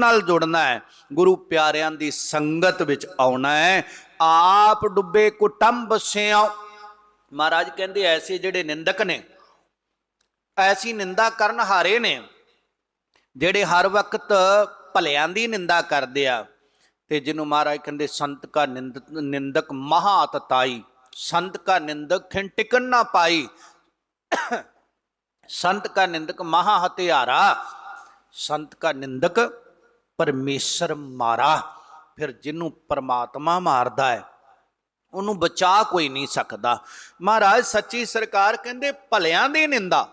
ਨਾਲ ਜੁੜਨਾ ਹੈ। ਗੁਰੂ ਪਿਆਰਿਆਂ ਦੀ ਸੰਗਤ ਵਿੱਚ ਆਉਣਾ ਹੈ। ਆਪ ਡੁੱਬੇ ਕੁਟੰਬ ਸਿਓ ਮਹਾਰਾਜ ਕਹਿੰਦੇ, ਐਸੇ ਜਿਹੜੇ ਨਿੰਦਕ ਨੇ, ਐਸੀ ਨਿੰਦਾ ਕਰਨ ਹਾਰੇ ਨੇ, ਜਿਹੜੇ ਹਰ ਵਕਤ ਭਲਿਆਂ ਦੀ ਨਿੰਦਾ ਕਰਦੇ ਆ, ਤੇ ਜਿਹਨੂੰ ਮਹਾਰਾਜ ਕਹਿੰਦੇ, ਸੰਤ ਕਾ ਨਿੰਦ, ਨਿੰਦਕ ਮਹਾ ਤਤਾਈ, ਸੰਤ ਕਾ ਨਿੰਦਕ ਖਿੰ ਟਿਕਣ ਨਾ ਪਾਈ, ਸੰਤ ਕਾ ਨਿੰਦਕ ਮਹਾ ਹਤਿਆਰਾ ਸੰਤ ਕਾ ਨਿੰਦਕ ਪਰਮੇਸ਼ਰ ਮਾਰਾ, ਫਿਰ ਜਿਹਨੂੰ ਪਰਮਾਤਮਾ ਮਾਰਦਾ ਹੈ, ਉਹਨੂੰ ਬਚਾ ਕੋਈ ਨਹੀਂ ਸਕਦਾ। ਮਹਾਰਾਜ, ਸੱਚੀ ਸਰਕਾਰ ਕਹਿੰਦੇ, ਭਲਿਆਂ ਦੀ ਨਿੰਦਾ,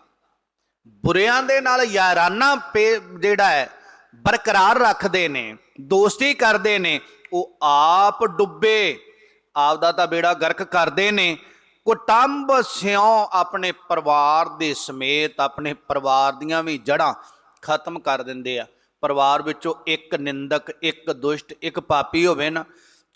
ਬੁਰਿਆਂ ਦੇ ਨਾਲ ਯਾਰਾਨਾ ਪੇ- ਜਿਹੜਾ ਹੈ, ਬਰਕਰਾਰ ਰੱਖਦੇ ਨੇ, ਦੋਸਤੀ ਕਰਦੇ ਨੇ, ਉਹ ਆਪ ਡੁੱਬੇ ਆਪ ਦਾ ਤਾਂ ਬੇੜਾ ਗਰਕ ਕਰਦੇ ਨੇ, ਕੁਟੰਬ ਸਿਉ ਆਪਣੇ ਪਰਿਵਾਰ ਦੇ ਸਮੇਤ, ਆਪਣੇ ਪਰਿਵਾਰ ਦੀਆਂ ਵੀ ਜੜਾਂ ਖਤਮ ਕਰ ਦਿੰਦੇ ਆ। ਪਰਿਵਾਰ ਵਿੱਚੋਂ ਇੱਕ ਨਿੰਦਕ, ਇੱਕ ਦੁਸ਼ਟ, ਇੱਕ ਪਾਪੀ ਹੋਵੇ ਨਾ,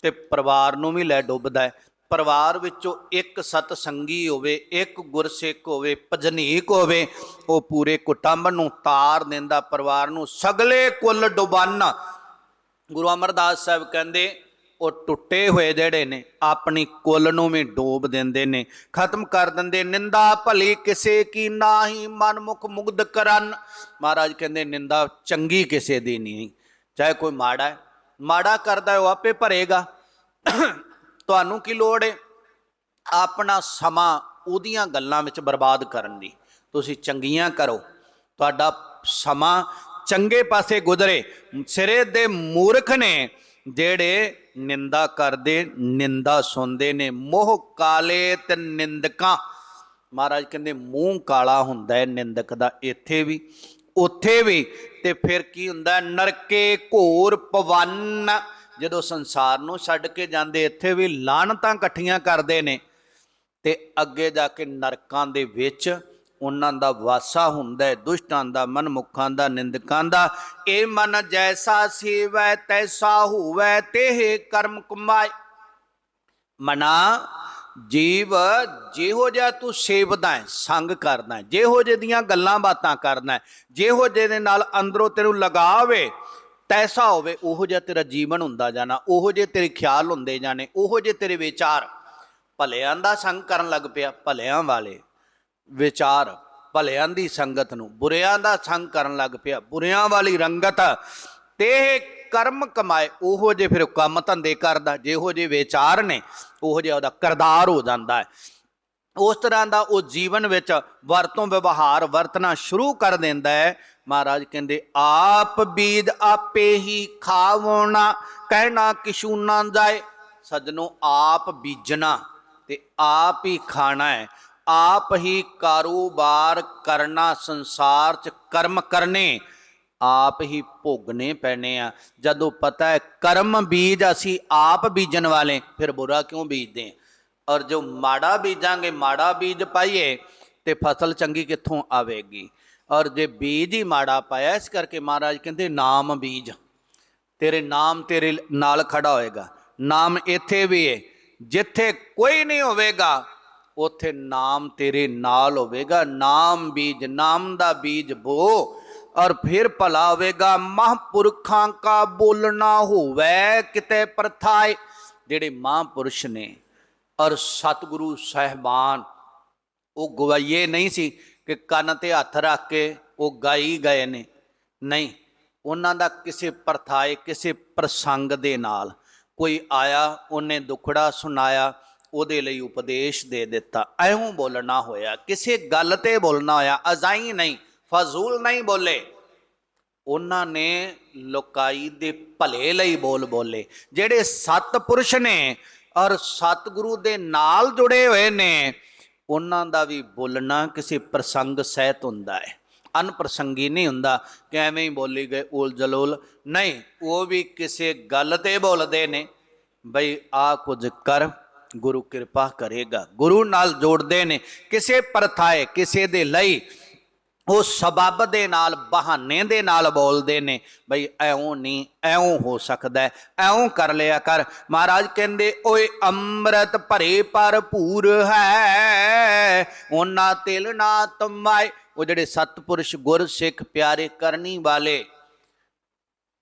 ਤੇ ਪਰਿਵਾਰ ਨੂੰ ਵੀ ਲੈ ਡੁੱਬਦਾ ਹੈ। ਪਰਿਵਾਰ ਵਿੱਚੋਂ ਇੱਕ ਸਤ ਸੰਗੀ ਹੋਵੇ, ਇੱਕ ਗੁਰਸਿੱਖ ਹੋਵੇ, ਭਜਨੀਕ ਹੋਵੇ, ਉਹ ਪੂਰੇ ਕੁਟੰਬ ਨੂੰ ਤਾਰ ਦਿੰਦਾ, ਪਰਿਵਾਰ ਨੂੰ ਸਗਲੇ ਕੁੱਲ ਡੁਬਾਨਾ। ਗੁਰੂ ਅਮਰਦਾਸ ਸਾਹਿਬ ਕਹਿੰਦੇ ਉਹ ਟੁੱਟੇ ਹੋਏ ਜਿਹੜੇ ਨੇ, ਆਪਣੀ ਕੁੱਲ ਨੂੰ ਵੀ ਡੋਬ ਦਿੰਦੇ ਨੇ। ਖਤਮ ਕਰ ਦਿੰਦੇ, ਨਿੰਦਾ ਭਲੀ ਕਿਸੇ ਕੀ ਨਾਹੀ, ਮਨਮੁਖ ਮੁਗਧ ਕਰਨ। ਮਹਾਰਾਜ ਕਹਿੰਦੇ, ਨਿੰਦਾ ਚੰਗੀ ਕਿਸੇ ਦੀ ਨਹੀਂ। ਚਾਹੇ ਕੋਈ ਮਾੜਾ ਹੈ, ਮਾੜਾ ਕਰਦਾ ਉਹ ਆਪੇ ਭਰੇਗਾ। ਤੁਹਾਨੂੰ ਕੀ ਲੋੜ ਹੈ? ਆਪਣਾ ਸਮਾਂ ਉਹਦੀਆਂ ਗੱਲਾਂ ਵਿੱਚ ਬਰਬਾਦ ਕਰਨ ਦੀ। ਤੁਸੀਂ ਚੰਗੀਆਂ ਕਰੋ। ਤੁਹਾਡਾ ਸਮਾਂ ਚੰਗੇ ਪਾਸੇ ਗੁਜ਼ਰੇ। ਸਿਰੇ ਦੇ ਮੂਰਖ ਨੇ ਜਿਹੜੇ ਨਿੰਦਾ ਕਰਦੇ, ਨਿੰਦਾ ਸੁਣਦੇ ਨੇ, ਮੋਹ ਕਾਲੇ ਤੇ ਨਿੰਦਕਾਂ। ਮਹਾਰਾਜ ਕਹਿੰਦੇ, ਮੂੰਹ ਕਾਲਾ ਹੁੰਦਾ ਹੈ ਨਿੰਦਕ ਦਾ, ਇੱਥੇ ਵੀ, ਉੱਥੇ ਵੀ। ਤੇ ਫਿਰ ਕੀ ਹੁੰਦਾ ਨਰਕੇ ਘੋਰ ਪਵਨ। ਜਦੋਂ ਸੰਸਾਰ ਨੂੰ ਛੱਡ ਕੇ ਜਾਂਦੇ, ਇੱਥੇ ਵੀ ਲਾਹਨਤਾਂ ਇਕੱਠੀਆਂ ਕਰਦੇ ਨੇ। ਤੇ ਅੱਗੇ ਜਾ ਕੇ ਨਰਕਾਂ ਦੇ ਵਿੱਚ ਉਹਨਾਂ ਦਾ ਵਾਸਾ ਹੁੰਦਾ ਹੈ, ਦੁਸ਼ਟਾਂ ਦਾ, ਮਨਮੁਖਾਂ ਦਾ, ਨਿੰਦਕਾਂ ਦਾ। ਇਹ ਮਨ ਜੈਸਾ ਸੇਵੈ, ਤੈਸਾ ਹੋਵੈ, ਤੇਹ ਕਰਮ ਕਮਾਏ ਮਨਾ, ਜੀਵ, ਜਿਹੋ ਜਿਹਾ ਤੂੰ ਸੇਵਦਾ ਹੈ, ਸੰਗ ਕਰਦਾ ਹੈ, ਜਿਹੋ ਜਿਹੇ ਦੀਆਂ ਗੱਲਾਂ ਬਾਤਾਂ ਕਰਦਾ ਹੈ, ਜਿਹੋ ਜਿਹੇ ਦੇ ਨਾਲ ਅੰਦਰੋਂ ਤੈਨੂੰ ਲਗਾਵੇ, ਤੈਸਾ ਹੋਵੇ, ਉਹੋ ਜਿਹਾ ਤੇਰਾ ਜੀਵਨ ਹੁੰਦਾ ਜਾਣਾ, ਉਹੋ ਜਿਹੇ ਤੇਰੇ ਖਿਆਲ ਹੁੰਦੇ ਜਾਣੇ, ਉਹੋ ਜਿਹੇ ਤੇਰੇ ਵਿਚਾਰ। ਭਲਿਆਂ ਦਾ ਸੰਗ ਕਰਨ ਲੱਗ ਪਿਆ, ਭਲਿਆਂ ਵਾਲੇ। ਵਿਚਾਰ ਭਲਿਆਂ ਦੀ ਸੰਗਤ ਨੂੰ, ਬੁਰਿਆਂ ਦਾ ਸੰਗ ਕਰਨ ਲੱਗ ਪਿਆ, ਬੁਰਿਆਂ ਵਾਲੀ ਰੰਗਤ ਤੇ ਕਰਮ ਕਮਾਏ, ਉਹੋ ਜੇ ਫਿਰ ਕੰਮ ਧੰਦੇ ਕਰਦਾ, ਜਿਹੋ ਜੇ ਵਿਚਾਰ ਨੇ, ਉਹੋ ਜਿਹਾ ਉਹਦਾ ਕਰਦਾਰ ਹੋ ਜਾਂਦਾ ਹੈ। ਉਸ ਤਰ੍ਹਾਂ ਦਾ ਉਹ ਜੀਵਨ ਵਿੱਚ ਵਰਤੋਂ ਵਿਵਹਾਰ ਵਰਤਣਾ ਸ਼ੁਰੂ ਕਰ ਦਿੰਦਾ ਹੈ। ਮਹਾਰਾਜ ਕਹਿੰਦੇ, ਆਪ ਬੀਜ ਆਪੇ ਹੀ ਖਾਵਣਾ, ਕਹਿਣਾ ਕਿਛੂ ਨਾ ਜਾਏ, ਸਜਣੋ ਆਪ ਬੀਜਣਾ ਤੇ ਆਪ ਹੀ ਖਾਣਾ ਹੈ। ਆਪ ਹੀ ਕਾਰੋਬਾਰ ਕਰਨਾ, ਸੰਸਾਰ 'ਚ ਕਰਮ ਕਰਨੇ, ਆਪ ਹੀ ਭੋਗਣੇ ਪੈਣੇ ਆ। ਜਦੋਂ ਪਤਾ ਹੈ ਕਰਮ ਬੀਜ ਅਸੀਂ ਆਪ ਬੀਜਣ ਵਾਲੇ, ਫਿਰ ਬੁਰਾ ਕਿਉਂ ਬੀਜਦੇ ਹਾਂ ਔਰ ਜੋ ਮਾੜਾ ਬੀਜਾਂਗੇ, ਮਾੜਾ ਬੀਜ ਪਾਈਏ ਤੇ ਫਸਲ ਚੰਗੀ ਕਿੱਥੋਂ ਆਵੇਗੀ? ਔਰ ਜੇ ਬੀਜ ਹੀ ਮਾੜਾ ਪਾਇਆ, ਇਸ ਕਰਕੇ ਮਹਾਰਾਜ ਕਹਿੰਦੇ, ਨਾਮ ਬੀਜ। ਤੇਰੇ ਨਾਮ ਤੇਰੇ ਨਾਲ ਖੜਾ ਹੋਏਗਾ। ਨਾਮ ਇੱਥੇ ਵੀ ਹੈ ਜਿੱਥੇ ਕੋਈ ਨਹੀਂ ਹੋਵੇਗਾ ਉੱਥੇ ਨਾਮ ਤੇਰੇ ਨਾਲ ਹੋਵੇਗਾ, ਨਾਮ ਬੀਜ, ਨਾਮ ਦਾ ਬੀਜ ਬੋ, ਔਰ ਫਿਰ ਭਲਾ ਹੋਵੇਗਾ, ਮਹਾਂਪੁਰਖਾਂ ਕਾ ਬੋਲਣਾ ਹੋਵੇ ਕਿਤੇ ਪ੍ਰਥਾਏ। ਜਿਹੜੇ ਮਹਾਂਪੁਰਸ਼ ਨੇ, ਔਰ ਸਤਿਗੁਰੂ ਸਹਿਬਾਨ, ਉਹ ਗਵਾਈਏ ਨਹੀਂ ਸੀ ਕਿ ਕੰਨ ਤੇ ਹੱਥ ਰੱਖ ਕੇ ਉਹ ਗਾਈ ਗਏ ਨੇ। ਨਹੀਂ, ਉਹਨਾਂ ਦਾ ਕਿਸੇ ਪ੍ਰਥਾਏ, ਕਿਸੇ ਪ੍ਰਸੰਗ ਦੇ ਨਾਲ ਕੋਈ ਆਇਆ, ਉਹਨੇ ਦੁਖੜਾ ਸੁਣਾਇਆ ਉਹਦੇ ਲਈ ਉਪਦੇਸ਼ ਦੇ ਦਿੱਤਾ। ਐਉਂ ਬੋਲਣਾ ਹੋਇਆ, ਕਿਸੇ ਗੱਲ ਤੇ ਬੋਲਣਾ ਹੋਇਆ, ਅਜ਼ਾਈ ਨਹੀਂ, ਫਜ਼ੂਲ ਨਹੀਂ ਬੋਲੇ। ਉਹਨਾਂ ਨੇ ਲੋਕਾਈ ਦੇ ਭਲੇ ਲਈ ਬੋਲ ਬੋਲੇ। ਜਿਹੜੇ ਸਤਪੁਰਸ਼ ਨੇ ਔਰ ਸਤਿਗੁਰੂ ਦੇ ਨਾਲ ਜੁੜੇ ਹੋਏ ਨੇ, ਉਹਨਾਂ ਦਾ ਵੀ ਬੋਲਣਾ ਕਿਸੇ ਪ੍ਰਸੰਗ ਸਹਿਤ ਹੁੰਦਾ ਹੈ। ਅਨਪ੍ਰਸੰਗੀ ਨਹੀਂ ਹੁੰਦਾ ਕਿ ਐਵੇਂ ਹੀ ਬੋਲੀ ਗਏ ਉਲ ਜਲੋਲ ਨਹੀਂ, ਉਹ ਵੀ ਕਿਸੇ ਗੱਲ ਤੇ ਬੋਲਦੇ ਨੇ, ਬਈ ਆ ਕੁਝ ਕਰ ਗੁਰੂ ਕਿਰਪਾ ਕਰੇਗਾ। ਗੁਰੂ ਨਾਲ ਜੋੜਦੇ ਨੇ, ਕਿਸੇ ਪ੍ਰਥਾਏ, ਕਿਸੇ ਦੇ ਲਈ। ਉਹ ਸਬਬ ਦੇ ਨਾਲ, ਬਹਾਨੇ ਦੇ ਨਾਲ ਬੋਲਦੇ ਨੇ, ਬਈ ਐਉਂ ਨਹੀਂ, ਐਉਂ ਹੋ ਸਕਦਾ ਐਉਂ ਕਰ ਲਿਆ ਕਰ। ਮਹਾਰਾਜ ਕਹਿੰਦੇ, ਓਏ ਅੰਮ੍ਰਿਤ ਭਰੇ ਭਰਪੂਰ ਹੈ ਉਹਨਾਂ ਤਿਲ ਨਾ ਤਮਾਏ। ਉਹ ਜਿਹੜੇ ਸਤਪੁਰਸ਼ ਗੁਰ ਸਿੱਖ ਪਿਆਰੇ ਕਰਨੀ ਵਾਲੇ,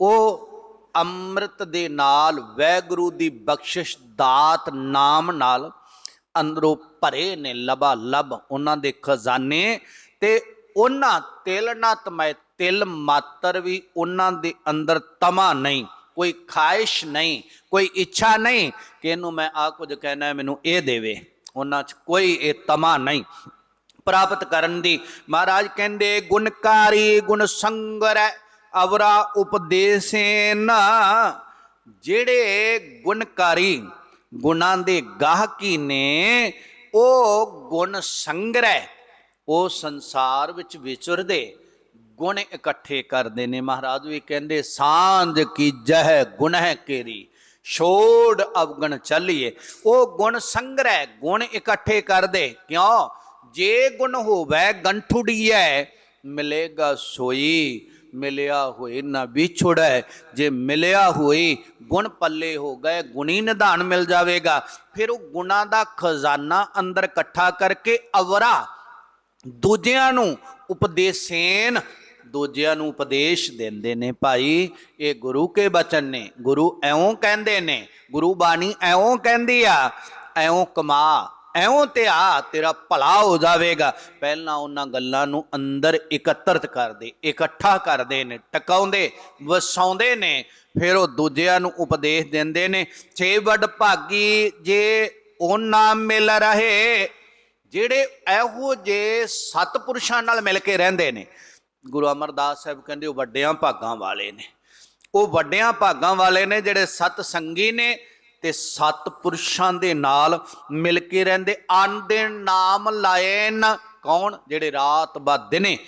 ਉਹ ਅੰਮ੍ਰਿਤ ਦੇ ਨਾਲ ਵੈਗੁਰੂ ਦੀ ਬਖਸ਼ਿਸ਼ ਦਾਤ ਨਾਮ ਨਾਲ ਅੰਦਰੋਂ ਭਰੇ ਨੇ ਲਬਾ ਲਬ ਉਹਨਾਂ ਦੇ ਖਜ਼ਾਨੇ ਤੇ ਉਹਨਾਂ ਤਿਲ ਨਾ ਤਮੈ ਤਿਲ ਮਾਤਰ ਵੀ ਉਹਨਾਂ ਦੇ ਅੰਦਰ ਤਮਾ ਨਹੀਂ, ਕੋਈ ਖਾਇਸ਼ ਨਹੀਂ, ਕੋਈ ਇੱਛਾ ਨਹੀਂ ਕਿ ਇਹਨੂੰ ਮੈਂ ਆ ਕੁਝ ਕਹਿਣਾ ਮੈਨੂੰ ਇਹ ਦੇਵੇ। ਉਹਨਾਂ 'ਚ ਕੋਈ ਇਹ ਤਮਾ ਨਹੀਂ। ਪ੍ਰਾਪਤ ਕਰਨ ਦੀ ਮਹਾਰਾਜ ਕਹਿੰਦੇ, ਗੁਣਕਾਰੀ ਗੁਣ ਸੰਗਰੈ ਅਵਰਾ ਉਪਦੇਸੇਨ ਜਿਹੜੇ ਗੁਣਕਾਰੀ ਗੁਣਾਂ ਦੇ ਗਾਹਕੀ ਨੇ, ਉਹ ਗੁਣ ਸੰਗ੍ਰਹਿ, ਉਹ ਸੰਸਾਰ ਵਿੱਚ ਵਿਚਰਦੇ ਗੁਣ ਇਕੱਠੇ ਕਰਦੇ ਨੇ। ਮਹਾਰਾਜ ਵੀ ਕਹਿੰਦੇ, ਸਾਂਝ ਕੀ ਜਹ ਗੁਣਹ ਕੇਰੀ, ਛੋੜ ਅਵਗਣ ਚੱਲੀਏ। ਉਹ ਗੁਣ ਸੰਗ੍ਰਹਿ, ਗੁਣ ਇਕੱਠੇ ਕਰਦੇ। ਕਿਉਂ? ਜੇ ਗੁਣ ਹੋਵੇ, ਗੰਠੁੜੀਐ, ਮਿਲੇਗਾ ਸੋਈ। ਮਿਲਿਆ ਹੋਏ ਨਾ ਵਿਛੜੈ ਜੇ ਮਿਲਿਆ ਹੋਈ ਗੁਣ ਪੱਲੇ ਹੋ ਗਏ, ਗੁਣੀ ਨਿਧਾਨ ਮਿਲ ਜਾਵੇਗਾ। ਫਿਰ ਉਹ ਗੁਣਾਂ ਦਾ ਖਜ਼ਾਨਾ ਅੰਦਰ ਇਕੱਠਾ ਕਰਕੇ ਅਵਰਾ ਦੂਜਿਆਂ ਨੂੰ ਉਪਦੇਸੇਨ, ਦੂਜਿਆਂ ਨੂੰ ਉਪਦੇਸ਼ ਦਿੰਦੇ ਨੇ ਭਾਈ। ਇਹ ਗੁਰੂ ਕੇ ਬਚਨ ਨੇ। ਗੁਰੂ ਐਉਂ ਕਹਿੰਦੇ ਨੇ। ਗੁਰੂ ਬਾਣੀ ਐਉਂ ਕਹਿੰਦੀ ਆ, ਐਉਂ ਕਮਾ ਐਉਂ ਤੇ ਆ, ਤੇਰਾ ਭਲਾ ਹੋ ਜਾਵੇਗਾ। ਪਹਿਲਾਂ ਉਹਨਾਂ ਗੱਲਾਂ ਨੂੰ ਅੰਦਰ ਇਕੱਤਰਤ ਕਰਦੇ, ਇਕੱਠਾ ਕਰਦੇ ਨੇ, ਟਿਕਾਉਂਦੇ, ਵਸਾਉਂਦੇ ਨੇ, ਫਿਰ ਉਹ ਦੂਜਿਆਂ ਨੂੰ ਉਪਦੇਸ਼ ਦਿੰਦੇ ਨੇ। ਛੇ ਵੱਡ ਭਾਗੀ ਜੇ ਉਹ ਨਾਮ ਮਿਲ ਰਹੇ, ਜਿਹੜੇ ਇਹੋ ਜੇ ਸਤਪੁਰਸ਼ਾਂ ਨਾਲ ਮਿਲ ਕੇ ਰਹਿੰਦੇ ਨੇ, ਗੁਰੂ ਅਮਰਦਾਸ ਸਾਹਿਬ ਕਹਿੰਦੇ ਉਹ ਵੱਡਿਆਂ ਭਾਗਾਂ ਵਾਲੇ ਨੇ। ਉਹ ਵੱਡਿਆਂ ਭਾਗਾਂ ਵਾਲੇ ਨੇ ਜਿਹੜੇ ਸਤ ਸੰਗੀ ਨੇ ਤੇ ਸਤਪੁਰਸ਼ਾਂ ਦੇ ਨਾਲ ਮਿਲ ਕੇ ਰਹਿੰਦੇ। ਆਂਦੇ ਨਾਮ ਲਾਏ ਕੌਣ? ਜਿਹੜੇ ਰਾਤ ਬਾ ਦਿਨੇ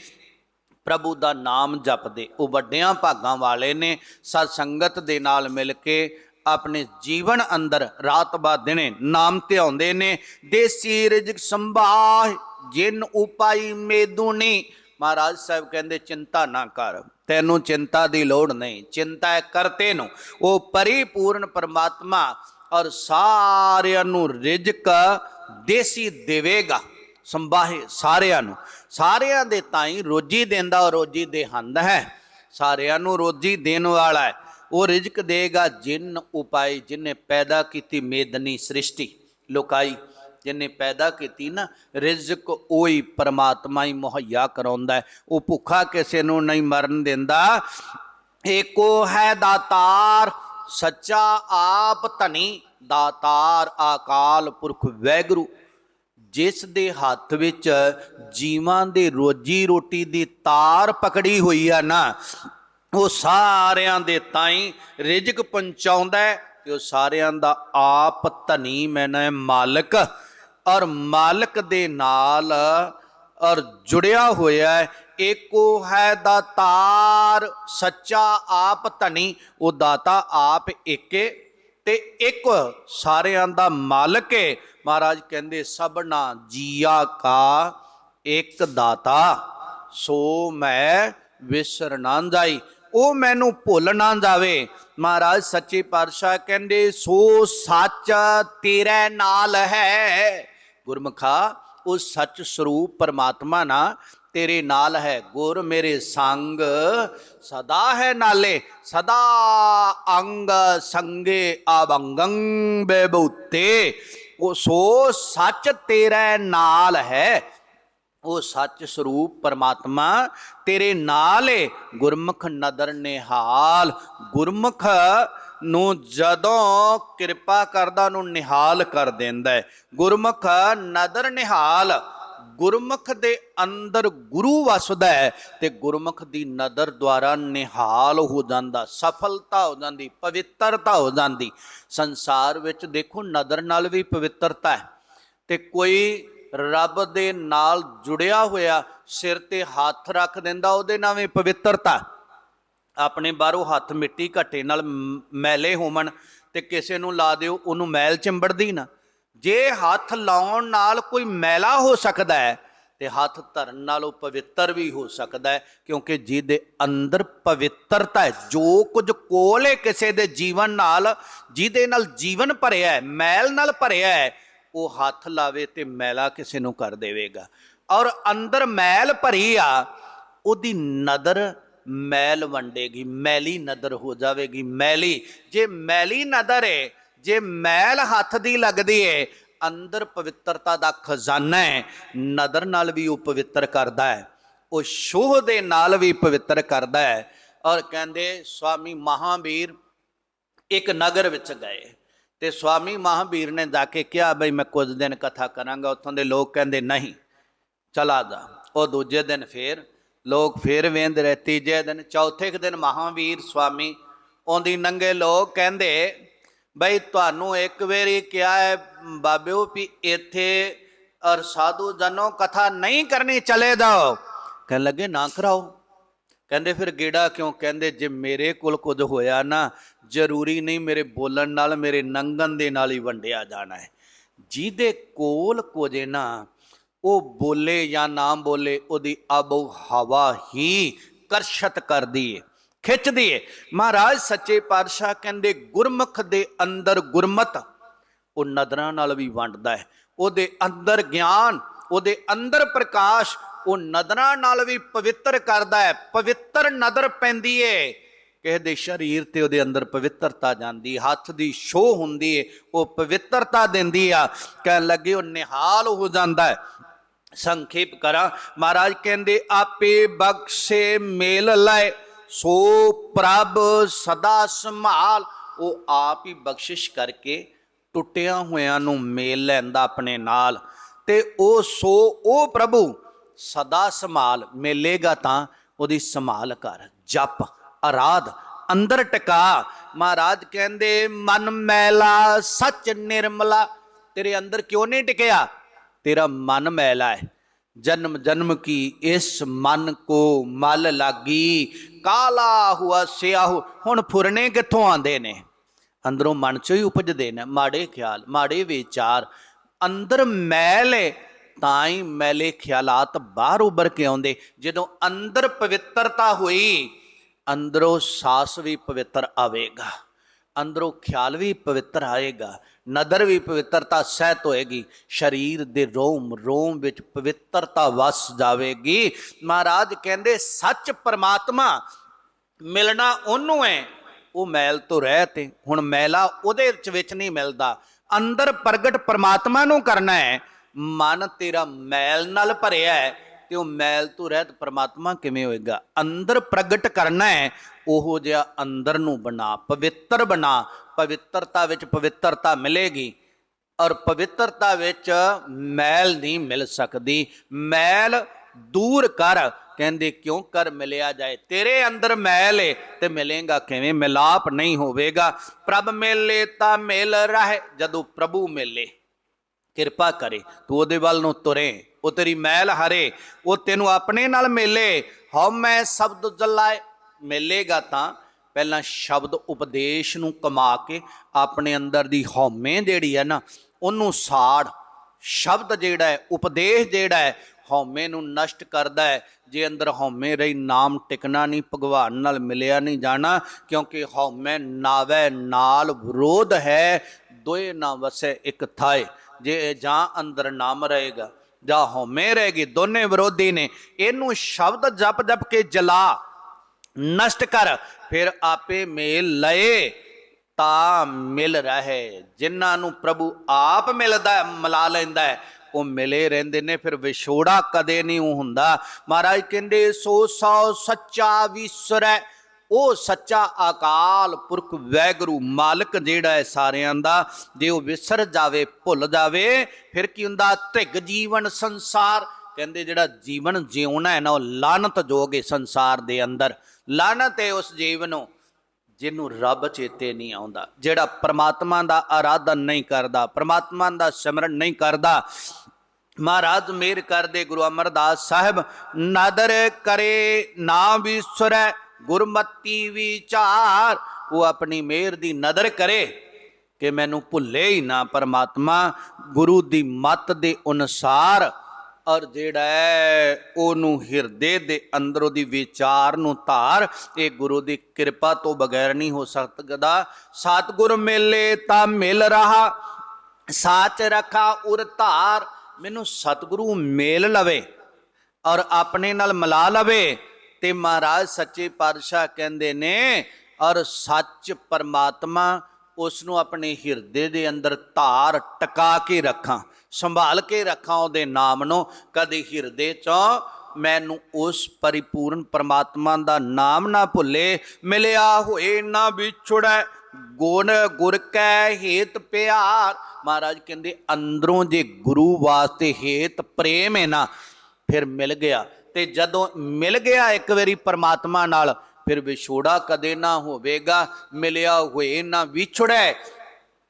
ਪ੍ਰਭੂ ਦਾ ਨਾਮ ਜਪਦੇ। ਉਹ ਵੱਡਿਆਂ ਭਾਗਾਂ ਵਾਲੇ ਨੇ, ਸਤ ਸੰਗਤ ਦੇ ਨਾਲ ਮਿਲ ਕੇ ਆਪਣੇ ਜੀਵਨ ਅੰਦਰ ਰਾਤ ਬਾ ਦਿਨੇ ਨਾਮ ਧਿਆਉਂਦੇ ਨੇ। ਦੇਸੀ ਰਿਜਕ ਸੰਭਾਹ, ਜਿਨ ਉਪਾਈ ਮੇਦੂਨੀ ਮਹਾਰਾਜ ਸਾਹਿਬ ਕਹਿੰਦੇ, ਚਿੰਤਾ ਨਾ ਕਰ, ਤੈਨੂੰ ਚਿੰਤਾ ਦੀ ਲੋੜ ਨਹੀਂ, ਚਿੰਤਾ ਹੈ ਕਰਤੇ ਨੂੰ ਉਹ ਪਰਿਪੂਰਨ ਪਰਮਾਤਮਾ ਔਰ ਸਾਰਿਆਂ ਨੂੰ ਰਿਜਕ ਦੇਸੀ ਦੇਵੇਗਾ, ਸੰਭਾਹੇ ਸਾਰਿਆਂ ਨੂੰ। ਸਾਰਿਆਂ ਦੇ ਤਾਈ ਰੋਜੀ ਦਿੰਦਾ ਔਰ ਰੋਜੀ ਦੇਹੰਦ ਹੈ, ਸਾਰਿਆਂ ਨੂੰ ਰੋਜੀ ਦੇਣ ਵਾਲਾ ਹੈ। ਉਹ ਰਿਜਕ ਦੇਗਾ ਜਿਨ ਉਪਾਈ ਜਿਨੇ ਪੈਦਾ ਕੀਤੀ ਮੇਦਨੀ ਸ੍ਰਿਸ਼ਟੀ, ਲੋਕਾਈ। ਜਿਨੇ ਪੈਦਾ ਕੀਤੀ ਨਾ, ਰਿਜ਼ਕ ਉਹੀ ਪਰਮਾਤਮਾ ਹੀ ਮੁਹੱਈਆ ਕਰਾਉਂਦਾ ਹੈ। ਉਹ ਭੁੱਖਾ ਕਿਸੇ ਨੂੰ ਨਹੀਂ ਮਰਨ ਦਿੰਦਾ। ਏਕੋ ਹੈ ਦਾਤਾਰ, ਸੱਚਾ ਆਪ ਧਨੀ ਦਾਤਾਰ, ਆਕਾਲ ਪੁਰਖ ਵੈਗੁਰੂ, ਜਿਸ ਦੇ ਹੱਥ ਵਿੱਚ ਜੀਵਾਂ ਦੇ ਰੋਜੀ ਰੋਟੀ ਦੀ ਤਾਰ ਪਕੜੀ ਹੋਈ ਆ ਨਾ, ਉਹ ਸਾਰਿਆਂ ਦੇ ਤਾਈ ਰਿਜ਼ਕ ਪਹੁੰਚਾਉਂਦਾ ਹੈ ਤੇ ਉਹ ਸਾਰਿਆਂ ਦਾ ਆਪ ਧਨੀ ਮੈਨੇ ਮਾਲਕ ਔਰ ਮਾਲਕ ਦੇ ਨਾਲ ਔਰ ਜੁੜਿਆ ਹੋਇਆ ਹੈ। ਏਕੋ ਹੈ ਦਾਤਾਰ, ਸੱਚਾ ਆਪ ਧਨੀ, ਉਹ ਦਾਤਾ ਆਪ ਏਕੇ ਤੇ ਇੱਕ ਸਾਰਿਆਂ ਦਾ ਮਾਲਕ ਹੈ ਮਹਾਰਾਜ ਕਹਿੰਦੇ, ਸਭਨਾ ਜੀਆ ਕਾ ਇੱਕ ਦਾਤਾ, ਸੋ ਮੈਂ ਵਿਸਰ ਨਾ ਜਾਈ। ਉਹ ਮੈਨੂੰ ਭੁੱਲ ਨਾ ਜਾਵੇ। ਮਹਾਰਾਜ ਸੱਚੇ ਪਾਤਸ਼ਾਹ ਕਹਿੰਦੇ, ਸੋ ਸੱਚ ਤੇਰੇ ਨਾਲ ਹੈ। ਗੁਰਮਖਾ, ਉਹ ਸੱਚ ਸਰੂਪ ਪਰਮਾਤਮਾ ਨਾ ਤੇਰੇ ਨਾਲ ਹੈ। ਗੁਰ ਮੇਰੇ ਸੰਗ, ਸਦਾ ਹੈ ਨਾਲੇ, ਸਦਾ ਅੰਗ ਸੰਗੇ ਆਵੰਗੰ ਬੇਬੂਤੇ ਉਹ ਸੋ ਸੱਚ ਤੇਰੇ ਨਾਲ ਹੈ। ਉਹ ਸੱਚ ਸਰੂਪ ਪਰਮਾਤਮਾ ਤੇਰੇ ਨਾਲ ਏ। ਗੁਰਮੁਖ ਨਦਰ ਨਿਹਾਲ, ਗੁਰਮੁਖ ਨੂੰ ਜਦੋਂ ਕਿਰਪਾ ਕਰਦਾ ਨੂੰ ਨਿਹਾਲ ਕਰ ਦਿੰਦਾ ਹੈ। ਗੁਰਮੁਖ ਨਦਰ ਨਿਹਾਲ, ਗੁਰਮੁਖ ਦੇ ਅੰਦਰ ਗੁਰੂ ਵਸਦਾ ਹੈ ਤੇ ਗੁਰਮੁਖ ਦੀ ਨਦਰ ਦੁਆਰਾ ਨਿਹਾਲ ਹੋ ਜਾਂਦਾ, ਸਫਲਤਾ ਹੋ ਜਾਂਦੀ, ਪਵਿੱਤਰਤਾ ਹੋ ਜਾਂਦੀ। ਸੰਸਾਰ ਵਿੱਚ ਦੇਖੋ ਨਦਰ ਨਾਲ ਵੀ ਪਵਿੱਤਰਤਾ ਹੈ। ਤੇ ਕੋਈ ਰੱਬ ਦੇ ਨਾਲ ਜੁੜਿਆ ਹੋਇਆ ਸਿਰ ਤੇ ਹੱਥ ਰੱਖ ਦਿੰਦਾ, ਉਹਦੇ ਨਾਲ ਵੀ ਪਵਿੱਤਰਤਾ ਆਪਣੇ ਬਾਹਰੋਂ ਹੱਥ ਮਿੱਟੀ ਘੱਟੇ ਨਾਲ ਮ- ਮੈਲੇ ਹੋਵਣ ਤੇ ਕਿਸੇ ਨੂੰ ਲਾ ਦਿਓ, ਉਹਨੂੰ ਮੈਲ ਚਿੰਬੜਦੀ ਨਾ। ਜੇ ਹੱਥ ਲਾਉਣ ਨਾਲ ਕੋਈ ਮੈਲਾ ਹੋ ਸਕਦਾ ਹੈ, ਤੇ ਹੱਥ ਧਰਨ ਨਾਲ ਉਹ ਪਵਿੱਤਰ ਵੀ ਹੋ ਸਕਦਾ ਹੈ, ਕਿਉਂਕਿ ਜਿਹਦੇ ਅੰਦਰ ਪਵਿੱਤਰਤਾ ਹੈ, ਜੋ ਕੁਝ ਕੋਲ ਹੈ ਕਿਸੇ ਦੇ ਜੀਵਨ ਨਾਲ, ਜਿਹਦੇ ਨਾਲ ਜੀਵਨ ਭਰਿਆ ਹੈ, ਮੈਲ ਨਾਲ ਭਰਿਆ ਹੈ, ਉਹ ਹੱਥ ਲਾਵੇ ਤੇ ਮੈਲਾ ਕਿਸੇ ਨੂੰ ਕਰ ਦੇਵੇਗਾ। ਔਰ ਅੰਦਰ ਮੈਲ ਭਰੀ ਆ, ਉਹਦੀ ਨਦਰ ਮੈਲ ਵੰਡੇਗੀ, ਮੈਲੀ ਨਦਰ ਹੋ ਜਾਵੇਗੀ, ਮੈਲੀ। ਜੇ ਮੈਲੀ ਨਦਰ ਹੈ ਜੇ ਮੈਲ ਹੱਥ ਦੀ ਲੱਗਦੀ ਏ, ਅੰਦਰ ਪਵਿੱਤਰਤਾ ਦਾ ਖਜ਼ਾਨਾ ਹੈ ਨਦਰ ਨਾਲ ਵੀ ਉਹ ਪਵਿੱਤਰ ਕਰਦਾ ਹੈ ਉਹ ਸ਼ੋਹ ਦੇ ਨਾਲ ਵੀ ਪਵਿੱਤਰ ਕਰਦਾ ਹੈ ਔਰ ਕਹਿੰਦੇ, ਸਵਾਮੀ ਮਹਾਵੀਰ ਇੱਕ ਨਗਰ ਵਿੱਚ ਗਏ। ਤੇ ਸਵਾਮੀ ਮਹਾਵੀਰ ਨੇ ਜਾ ਕੇ ਕਿਹਾ, ਬਈ ਮੈਂ ਕੁਝ ਦਿਨ ਕਥਾ ਕਰਾਂਗਾ। ਉੱਥੋਂ ਦੇ ਲੋਕ ਕਹਿੰਦੇ, ਨਹੀਂ, ਚਲਾ ਜਾ। ਉਹ ਦੂਜੇ ਦਿਨ ਫੇਰ ਲੋਕ ਫੇਰ ਵੇਂਦੇ ਰਹੇ, ਤੀਜੇ ਦਿਨ, ਚੌਥੇ ਕੁ ਦਿਨ ਮਹਾਵੀਰ ਸਵਾਮੀ ਆਉਂਦੀ ਨੰਗੇ ਲੋਕ ਕਹਿੰਦੇ, ਬਈ ਤੁਹਾਨੂੰ ਇੱਕ ਵਾਰੀ ਕਿਹਾ ਹੈ, ਬਾਬਿਓ ਵੀ ਇੱਥੇ ਔਰ ਸਾਧੂ ਜਨੋ ਕਥਾ ਨਹੀਂ ਕਰਨੀ ਚਲੇ ਜਾਓ ਕਹਿਣ ਲੱਗੇ, ਨਾ ਕਰਾਓ। ਕਹਿੰਦੇ, ਫਿਰ ਗੇੜਾ ਕਿਉਂ? ਕਹਿੰਦੇ, ਜੇ ਮੇਰੇ ਕੋਲ ਕੁਝ ਹੋਇਆ ਨਾ, ਜ਼ਰੂਰੀ ਨਹੀਂ ਮੇਰੇ ਬੋਲਣ ਨਾਲ, ਮੇਰੇ ਨੰਗਨ ਦੇ ਨਾਲ ਹੀ ਵੰਡਿਆ ਜਾਣਾ ਹੈ। ਜਿਹਦੇ ਕੋਲ ਕੁਝ ਨਾ ਉਹ ਬੋਲੇ ਜਾਂ ਨਾ ਬੋਲੇ, ਉਹਦੀ ਆਬੋ ਹਵਾ ਹੀ ਕਰਸ਼ਤ ਕਰਦੀ ਏ, ਖਿੱਚਦੀ ਏ। ਮਹਾਰਾਜ ਸੱਚੇ ਪਾਤਸ਼ਾਹ ਕਹਿੰਦੇ, ਗੁਰਮੁਖ ਦੇ ਅੰਦਰ ਗੁਰਮਤ, ਉਹ ਨਦਰਾਂ ਨਾਲ ਵੀ ਵੰਡਦਾ ਹੈ। ਉਹਦੇ ਅੰਦਰ ਗਿਆਨ, ਉਹਦੇ ਅੰਦਰ ਪ੍ਰਕਾਸ਼, ਉਹ ਨਦਰਾਂ ਨਾਲ ਵੀ ਪਵਿੱਤਰ ਕਰਦਾ ਹੈ। ਪਵਿੱਤਰ ਨਦਰ ਪੈਂਦੀ ਏ। ਕਿਸੇ ਦੇ ਸਰੀਰ ਤੇ ਉਹਦੇ ਅੰਦਰ ਪਵਿੱਤਰਤਾ ਜਾਂਦੀ ਹੱਥ ਦੀ ਸ਼ੋਹ ਹੁੰਦੀ ਏ, ਉਹ ਪਵਿੱਤਰਤਾ ਦਿੰਦੀ ਆ। ਕਹਿਣ ਲੱਗੇ, ਉਹ ਨਿਹਾਲ ਹੋ ਜਾਂਦਾ ਹੈ। ਸੰਖੇਪ ਕਰਾਂ। ਮਹਾਰਾਜ ਕਹਿੰਦੇ, ਆਪੇ ਬਖਸ਼ੇ ਮੇਲ ਲਾਏ, ਸੋ ਪ੍ਰਭ ਸਦਾ ਸੰਭਾਲ। ਉਹ ਆਪ ਹੀ ਬਖਸ਼ਿਸ਼ ਕਰਕੇ ਟੁੱਟਿਆਂ ਹੋਇਆਂ ਨੂੰ ਮੇਲ ਲੈਂਦਾ ਆਪਣੇ ਨਾਲ। ਤੇ ਉਹ ਸੋ, ਉਹ ਪ੍ਰਭੂ, ਸਦਾ ਸੰਭਾਲ, ਮੇਲੇਗਾ ਤਾਂ ਉਹਦੀ ਸੰਭਾਲ ਕਰ। ਜਪ ਆਰਾਧ ਅੰਦਰ ਟਿਕਾ। ਮਹਾਰਾਜ ਕਹਿੰਦੇ, ਮਨ ਮੈਲਾ ਸੱਚ ਨਿਰਮਲਾ, ਤੇਰੇ ਅੰਦਰ ਕਿਉਂ ਨਹੀਂ ਟਿਕਿਆ? ਤੇਰਾ ਮਨ ਮੈਲਾ ਹੈ। ਜਨਮ ਜਨਮ ਕੀ ਇਸ ਮਨ ਕੋ ਮਲ ਲਾਗੀ? ਕਾਲਾ ਹੁਆ ਸਿਆਹੂ, ਹੁਣ ਫੁਰਨੇ ਕਿੱਥੋਂ ਆਉਂਦੇ ਨੇ? ਅੰਦਰੋਂ ਮਨ ਚੋਂ ਹੀ ਉਪਜਦੇ ਨੇ, ਮਾੜੇ ਖਿਆਲ, ਮਾੜੇ ਵਿਚਾਰ। ਅੰਦਰ ਮੈਲ ਹੈ ਤਾਂ ਹੀ ਮੈਲੇ ਖਿਆਲਾਤ ਬਾਹਰ ਉੱਭਰ ਕੇ ਆਉਂਦੇ। ਜਦੋਂ ਅੰਦਰ ਪਵਿੱਤਰਤਾ ਹੋਈ, ਅੰਦਰੋਂ ਸਾਸ ਵੀ ਪਵਿੱਤਰ ਆਵੇਗਾ। ਅੰਦਰੋਂ ਖਿਆਲ ਵੀ ਪਵਿੱਤਰ ਆਏਗਾ, ਨਦਰ ਵੀ ਪਵਿੱਤਰਤਾ ਸਹਿਤ ਹੋਏਗੀ, ਸਰੀਰ ਦੇ ਰੋਮ ਰੋਮ ਵਿੱਚ ਪਵਿੱਤਰਤਾ ਵਸ ਜਾਵੇਗੀ। ਮਹਾਰਾਜ ਕਹਿੰਦੇ, ਸੱਚ ਪਰਮਾਤਮਾ ਮਿਲਣਾ ਉਹਨੂੰ ਹੈ ਉਹ ਮੈਲ ਤੋਂ ਰਹਿਤ ਹੈ ਹੁਣ ਮੈਲਾ ਉਹਦੇ ਵਿੱਚ ਵਿੱਚ ਨਹੀਂ ਮਿਲਦਾ। ਅੰਦਰ ਪ੍ਰਗਟ ਪਰਮਾਤਮਾ ਨੂੰ ਕਰਨਾ ਹੈ ਮਨ ਤੇਰਾ ਮੈਲ ਨਾਲ ਭਰਿਆ ਹੈ ਤੇ ਉਹ ਮੈਲ ਤੋਂ ਰਹਿਤ ਪਰਮਾਤਮਾ ਕਿਵੇਂ ਹੋਏਗਾ? ਅੰਦਰ ਪ੍ਰਗਟ ਕਰਨਾ ਹੈ, ਉਹੋ ਜਿਹਾ ਅੰਦਰ ਨੂੰ ਬਣਾ, ਪਵਿੱਤਰ ਬਣਾ, ਪਵਿੱਤਰਤਾ ਵਿੱਚ ਪਵਿੱਤਰਤਾ ਮਿਲੇਗੀ ਔਰ ਪਵਿੱਤਰਤਾ ਵਿੱਚ ਮੈਲ ਨਹੀਂ ਮਿਲ ਸਕਦੀ। ਮੈਲ ਦੂਰ ਕਰ, ਕਹਿੰਦੇ ਕਿਉਂ ਕਰ ਮਿਲਿਆ ਜਾਏ? ਤੇਰੇ ਅੰਦਰ ਮੈਲ ਏ ਤੇ ਮਿਲੇਗਾ ਕਿਵੇਂ? ਮਿਲਾਪ ਨਹੀਂ ਹੋਵੇਗਾ। ਪ੍ਰਭ ਮਿਲੇ ਤਾਂ ਮਿਲ ਰਹੇ, ਜਦੋਂ ਪ੍ਰਭੂ ਮਿਲੇ। ਕਿਰਪਾ ਕਰੇ, ਤੂੰ ਉਹਦੇ ਵੱਲ ਨੂੰ ਤੁਰੇ, ਉਹ ਤੇਰੀ ਮਹਿਲ ਹਰੇ, ਉਹ ਤੈਨੂੰ ਆਪਣੇ ਨਾਲ ਮਿਲੇ। ਹਉ ਮੈਂ ਸ਼ਬਦ ਜਲਾਏ ਮਿਲੇਗਾ ਤਾਂ, ਪਹਿਲਾਂ ਸ਼ਬਦ ਉਪਦੇਸ਼ ਨੂੰ ਕਮਾ ਕੇ ਆਪਣੇ ਅੰਦਰ ਦੀ ਹਉਮੈ ਜਿਹੜੀ ਹੈ ਨਾ, ਉਹਨੂੰ ਸਾੜ। ਸ਼ਬਦ ਜਿਹੜਾ ਹੈ, ਉਪਦੇਸ਼ ਜਿਹੜਾ ਹੈ, ਹਉਮੈ ਨੂੰ ਨਸ਼ਟ ਕਰਦਾ ਹੈ। ਜੇ ਅੰਦਰ ਹਉਮੈ ਰਹੀ, ਨਾਮ ਟਿਕਣਾ ਨਹੀਂ, ਭਗਵਾਨ ਨਾਲ ਮਿਲਿਆ ਨਹੀਂ ਜਾਣਾ, ਕਿਉਂਕਿ ਹਉਮੈ ਨਾਵੇ ਨਾਲ ਵਿਰੋਧ ਹੈ, ਦੋਏ ਨਾ ਵਸੇ ਇੱਕ ਥਾਏ। ਜੇ ਜਾਂ ਅੰਦਰ ਨਾਮ ਰਹੇਗਾ ਜਾਂ ਹਉਮੈ ਰਹੇਗੀ ਦੋਨੇ ਵਿਰੋਧੀ ਨੇ ਇਹਨੂੰ ਸ਼ਬਦ ਜਪ ਜਪ ਕੇ ਜਲਾ ਨਸ਼ਟ ਕਰ ਫਿਰ ਆਪੇ ਮੇਲ ਲਏ ਤਾਂ ਮਿਲ ਰਹੇ। ਜਿਨ੍ਹਾਂ ਨੂੰ ਪ੍ਰਭੂ ਆਪ ਮਿਲਦਾ ਹੈ, ਮਿਲਾ ਲੈਂਦਾ ਹੈ ਉਹ ਮਿਲੇ ਰਹਿੰਦੇ ਨੇ ਫਿਰ ਵਿਛੋੜਾ ਕਦੇ ਨਹੀਂ ਉਹ ਹੁੰਦਾ। ਮਹਾਰਾਜ ਕਹਿੰਦੇ ਸੋ ਸੌ ਸੱਚਾ ਵਿਸਰੈ ਉਹ ਸੱਚਾ ਅਕਾਲ ਪੁਰਖ ਵੈਗਰੂ ਮਾਲਕ ਜਿਹੜਾ ਹੈ ਸਾਰਿਆਂ ਦਾ, ਜੇ ਉਹ ਵਿਸਰ ਜਾਵੇ, ਭੁੱਲ ਜਾਵੇ, ਫਿਰ ਕੀ ਹੁੰਦਾ? ਧਿਗ ਜੀਵਨ ਸੰਸਾਰ। ਕਹਿੰਦੇ ਜਿਹੜਾ ਜੀਵਨ ਜਿਉਣਾ ਹੈ ਨਾ, ਉਹ ਲਾਨਤ ਜੋਗ ਹੈ ਸੰਸਾਰ ਦੇ ਅੰਦਰ। ਲਾਨਤ ਹੈ ਉਸ ਜੀਵਨ ਨੂੰ ਜਿਹਨੂੰ ਰੱਬ ਚੇਤੇ ਨਹੀਂ ਆਉਂਦਾ। ਜਿਹੜਾ ਪ੍ਰਮਾਤਮਾ ਦਾ ਆਰਾਧਨ ਨਹੀਂ ਕਰਦਾ, ਪ੍ਰਮਾਤਮਾ ਦਾ ਸਿਮਰਨ ਨਹੀਂ ਕਰਦਾ। ਮਹਾਰਾਜ ਮੇਰ ਕਰਦੇ ਗੁਰੂ ਅਮਰਦਾਸ ਸਾਹਿਬ, ਨਾਦਰ ਕਰੇ ਨਾ ਵਿਸਰੈ। ਗੁਰਮਤੀ ਵਿਚਾਰ, ਉਹ ਆਪਣੀ ਮਿਹਰ ਦੀ ਨਦਰ ਕਰੇ ਕਿ ਮੈਨੂੰ ਭੁੱਲੇ ਹੀ ਨਾ ਪਰਮਾਤਮਾ, ਗੁਰੂ ਦੀ ਮੱਤ ਦੇ ਅਨੁਸਾਰ ਔਰ ਜਿਹੜਾ ਹੈ, ਉਹਨੂੰ ਹਿਰਦੇ ਦੇ ਅੰਦਰ ਉਹਦੀ ਵਿਚਾਰ ਨੂੰ ਧਾਰ, ਇਹ ਗੁਰੂ ਦੀ ਕਿਰਪਾ ਤੋਂ ਬਗੈਰ ਨਹੀਂ ਹੋ ਸਕਦਾ। ਸਤਿਗੁਰ ਮਿਲੇ ਤਾਂ ਮਿਲ ਰਹਾ, ਸਾਚ ਰਖਾ ਉਰ ਧਾਰ, ਮੈਨੂੰ ਸਤਿਗੁਰੂ ਮੇਲ ਲਵੇ ਔਰ ਆਪਣੇ ਨਾਲ ਮਿਲਾ ਲਵੇ। ਤੇ ਮਹਾਰਾਜ ਸੱਚੇ ਪਾਤਸ਼ਾਹ ਕਹਿੰਦੇ ਨੇ, ਔਰ ਸੱਚ ਪਰਮਾਤਮਾ ਉਸ ਨੂੰ ਆਪਣੇ ਹਿਰਦੇ ਦੇ ਅੰਦਰ ਧਾਰ ਟਿਕਾ ਕੇ ਰੱਖਾਂ, ਸੰਭਾਲ ਕੇ ਰੱਖਾਂ ਉਹਦੇ ਨਾਮ ਨੂੰ, ਕਦੇ ਹਿਰਦੇ ਚੋਂ ਮੈਨੂੰ ਉਸ ਪਰਿਪੂਰਨ ਪਰਮਾਤਮਾ ਦਾ ਨਾਮ ਨਾ ਭੁੱਲੇ, ਮਿਲਿਆ ਹੋਏ ਨਾ ਵਿਛੜੈ, ਗੁਣ ਗੁਰ ਕੈ ਹੇਤ ਪਿਆਰ। ਮਹਾਰਾਜ ਕਹਿੰਦੇ, ਅੰਦਰੋਂ ਜੇ ਗੁਰੂ ਵਾਸਤੇ ਹੇਤ ਪ੍ਰੇਮ ਹੈ ਨਾ, ਫਿਰ ਮਿਲ ਗਿਆ। ਤੇ ਜਦੋਂ ਮਿਲ ਗਿਆ ਇੱਕ ਵਾਰੀ ਪਰਮਾਤਮਾ ਨਾਲ, ਫਿਰ ਵਿਛੋੜਾ ਕਦੇ ਨਾ ਹੋਵੇਗਾ, ਮਿਲਿਆ ਹੋਏ ਨਾ ਵਿਛੜੈ।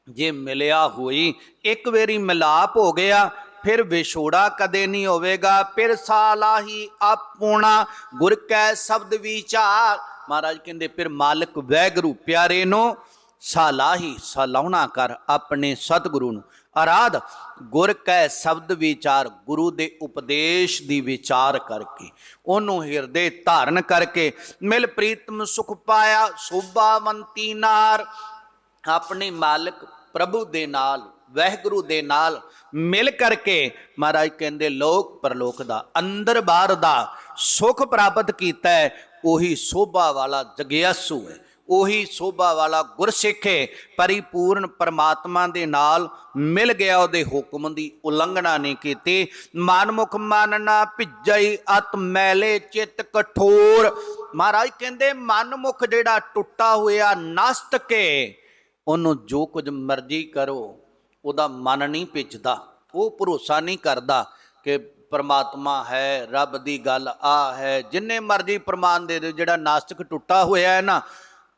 ਜੇ ਮਿਲਿਆ ਹੋਈ, ਇੱਕ ਵਾਰੀ ਮਿਲਾਪ ਹੋ ਗਿਆ, ਫਿਰ ਵਿਛੋੜਾ ਕਦੇ ਨਹੀਂ ਹੋਵੇਗਾ, ਫਿਰ ਸਾਲਾਹੀ ਆਪੁਣਾ ਗੁਰ ਕੈ ਸ਼ਬਦ ਵਿਚਾਰ। ਮਹਾਰਾਜ ਕਹਿੰਦੇ, ਫਿਰ ਮਾਲਕ ਵੈਗਰੂ ਪਿਆਰੇ ਨੂੰ ਸਾਲਾਹੀ ਸਲਾਉਣਾ ਕਰ ਆਪਣੇ ਸਤਿਗੁਰੂ ਨੂੰ। ਅਰਾਧ, ਗੁਰ ਕੈ ਸ਼ਬਦ ਵਿਚਾਰ, ਗੁਰੂ ਦੇ ਉਪਦੇਸ਼ ਦੀ ਵਿਚਾਰ ਕਰਕੇ, ਉਹਨੂੰ ਹਿਰਦੇ ਧਾਰਨ ਕਰਕੇ, ਮਿਲ ਪ੍ਰੀਤਮ ਸੁਖ ਪਾਇਆ ਸੋਭਾਵੰਤੀ ਨਾਰ, ਆਪਣੇ ਮਾਲਕ ਪ੍ਰਭੂ ਦੇ ਨਾਲ, ਵਹਿਗੁਰੂ ਦੇ ਨਾਲ ਮਿਲ ਕਰਕੇ, ਮਹਾਰਾਜ ਕਹਿੰਦੇ, ਲੋਕ ਪਰਲੋਕ ਦਾ, ਅੰਦਰ ਬਾਹਰ ਦਾ ਸੁਖ ਪ੍ਰਾਪਤ ਕੀਤਾ ਹੈ, ਉਹੀ ਸੋਭਾ ਵਾਲਾ ਜਗਿਆਸੂ ਹੈ। ਉਹੀ ਸੋਭਾ ਵਾਲਾ ਗੁਰਸਿੱਖ ਹੈ ਪਰਿਪੂਰਨ ਪਰਮਾਤਮਾ ਦੇ ਨਾਲ ਮਿਲ ਗਿਆ ਉਹਦੇ ਹੁਕਮ ਦੀ ਉਲੰਘਣਾ ਨਹੀਂ ਕੀਤੀ। ਮਨਮੁਖ ਮਨ ਨਾ ਭਿੱਜਈ, ਅਤ ਮੈਲੇ ਚਿੱਤ ਕਠੋਰ। ਮਹਾਰਾਜ ਕਹਿੰਦੇ, ਮਨਮੁਖ ਜਿਹੜਾ ਟੁੱਟਾ ਹੋਇਆ ਨਸਤ ਕੇ, ਉਹਨੂੰ ਜੋ ਕੁਝ ਮਰਜ਼ੀ ਕਰੋ, ਉਹਦਾ ਮਨ ਨਹੀਂ ਭਿੱਜਦਾ। ਉਹ ਭਰੋਸਾ ਨਹੀਂ ਕਰਦਾ ਕਿ ਪਰਮਾਤਮਾ ਹੈ, ਰੱਬ ਦੀ ਗੱਲ ਆ ਹੈ, ਜਿੰਨੇ ਮਰਜ਼ੀ ਪ੍ਰਮਾਣ ਦੇ ਦਿਓ, ਜਿਹੜਾ ਨਾਸਤਿਕ ਟੁੱਟਾ ਹੋਇਆ ਹੈ ਨਾ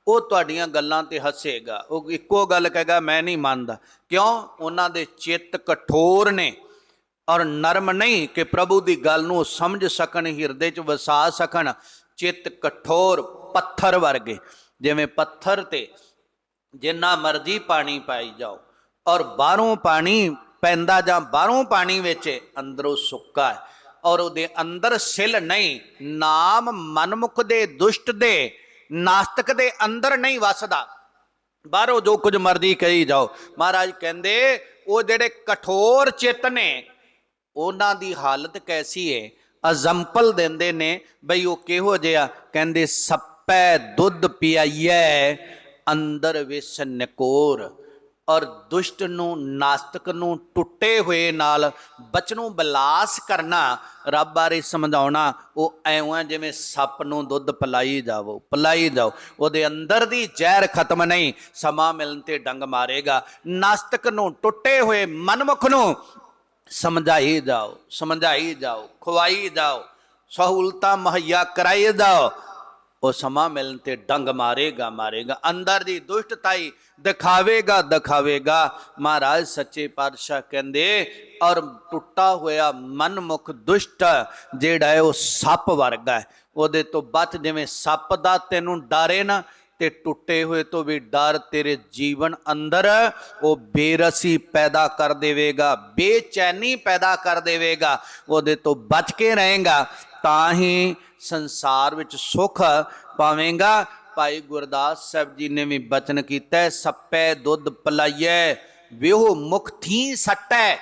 ਉਹ ਤੁਹਾਡੀਆਂ ਗੱਲਾਂ ਤੇ ਹੱਸੇਗਾ। ਉਹ ਇੱਕੋ ਗੱਲ ਕਹੇਗਾ, ਮੈਂ ਨਹੀਂ ਮੰਨਦਾ। ਕਿਉਂ? ਉਹਨਾਂ ਦੇ ਚਿੱਤ ਕਠੋਰ ਨੇ ਔਰ ਨਰਮ ਨਹੀਂ ਕਿ ਪ੍ਰਭੂ ਦੀ ਗੱਲ ਨੂੰ ਸਮਝ ਸਕਣ, ਹਿਰਦੇ 'ਚ ਵਸਾ ਸਕਣ। ਚਿੱਤ ਕਠੋਰ ਪੱਥਰ ਵਰਗੇ। ਜਿਵੇਂ ਪੱਥਰ ਤੇ ਜਿੰਨਾ ਮਰਜ਼ੀ ਪਾਣੀ ਪਾਈ ਜਾਓ ਔਰ ਬਾਹਰੋਂ ਪਾਣੀ ਪੈਂਦਾ ਜਾਂ ਬਾਹਰੋਂ ਪਾਣੀ ਵਿੱਚ ਅੰਦਰੋਂ ਸੁੱਕਾ ਹੈ। ਔਰ ਉਹਦੇ ਅੰਦਰ ਸਿਲ ਨਹੀਂ, ਨਾਮ ਮਨਮੁਖ ਦੇ ਦੁਸ਼ਟ ਦੇ ਨਾਸਤਿਕ ਦੇ ਅੰਦਰ ਨਹੀਂ ਵਸਦਾ। ਬਾਹਰੋਂ ਜੋ ਕੁਝ ਮਰਜ਼ੀ ਕਹੀ ਜਾਓ। ਮਹਾਰਾਜ ਕਹਿੰਦੇ, ਉਹ ਜਿਹੜੇ ਕਠੋਰ ਚਿੱਤ ਨੇ, ਉਹਨਾਂ ਦੀ ਹਾਲਤ ਕੈਸੀ ਹੈ ਅਜ਼ੰਪਲ ਦਿੰਦੇ ਨੇ, ਬਈ ਉਹ ਕਿਹੋ ਜਿਹਾ? ਕਹਿੰਦੇ, ਸੱਪੈ ਦੁੱਧ ਪਿਆਈਐ, ਅੰਦਰ ਵਿਸ ਨਿਕੋਰ। ਔਰ ਦੁਸ਼ਟ ਨੂੰ, ਨਾਸਤਕ ਨੂੰ ਟੁੱਟੇ ਹੋਏ ਨਾਲ ਬਚਨੋਂ ਬਲਾਸ ਕਰਨਾ, ਰੱਬ ਬਾਰੇ ਸਮਝਾਉਣਾ, ਉਹ ਐਵੇਂ ਜਿਵੇਂ ਸੱਪ ਨੂੰ ਦੁੱਧ ਪਲਾਈ ਜਾਵੋ, ਪਲਾਈ ਜਾਓ। ਉਹਦੇ ਅੰਦਰ ਦੀ ਜ਼ਹਿਰ ਖਤਮ ਨਹੀਂ, ਸਮਾਂ ਮਿਲਣ ਤੇ ਡੰਗ ਮਾਰੇਗਾ। ਨਾਸਤਕ ਨੂੰ ਟੁੱਟੇ ਹੋਏ ਮਨਮੁਖ ਨੂੰ ਸਮਝਾਈ ਜਾਓ ਸਮਝਾਈ ਜਾਓ ਖਵਾਈ ਜਾਓ, ਸਹੂਲਤਾਂ ਮੁਹੱਈਆ ਕਰਾਈ ਜਾਓ। ਉਹ ਸਮਾਂ ਮਿਲਣ ਤੇ ਡੰਗ ਮਾਰੇਗਾ ਮਾਰੇਗਾ। ਅੰਦਰ ਦੀ ਦੁਸ਼ਟਤਾਈ ਦਿਖਾਵੇਗਾ ਦਿਖਾਵੇਗਾ। ਮਹਾਰਾਜ ਸੱਚੇ ਪਾਤਸ਼ਾਹ ਕਹਿੰਦੇ, ਔਰ ਟੁੱਟਾ ਹੋਇਆ ਮਨਮੁਖ ਦੁਸ਼ਟ ਜਿਹੜਾ ਹੈ, ਉਹ ਸੱਪ ਵਰਗਾ ਹੈ। ਉਹਦੇ ਤੋਂ ਬਚ ਜਿਵੇਂ ਸੱਪ ਦਾ ਤੈਨੂੰ ਡਰੇ ਨਾ, ਤੇ ਟੁੱਟੇ ਹੋਏ ਤੋਂ ਵੀ ਡਰ ਤੇਰੇ ਜੀਵਨ ਅੰਦਰ, ਉਹ ਬੇਰਸੀ ਪੈਦਾ ਕਰ ਦੇਵੇਗਾ, ਬੇਚੈਨੀ ਪੈਦਾ ਕਰ ਦੇਵੇਗਾ। ਉਹਦੇ ਤੋਂ ਬਚ ਕੇ ਰਹੇਗਾ। ਤਾਂ ਹੀ ਸੰਸਾਰ ਵਿੱਚ ਸੁਖ ਪਾਵੇਂਗਾ। ਭਾਈ ਗੁਰਦਾਸ ਸਾਹਿਬ ਜੀ ਨੇ ਵੀ ਬਚਨ ਕੀਤਾ ਹੈ, ਸੱਪੈ ਦੁੱਧ ਪਲਾਈਐ ਵਿਹੋ ਮੁਖ ਥੀ ਸੱਟੈ।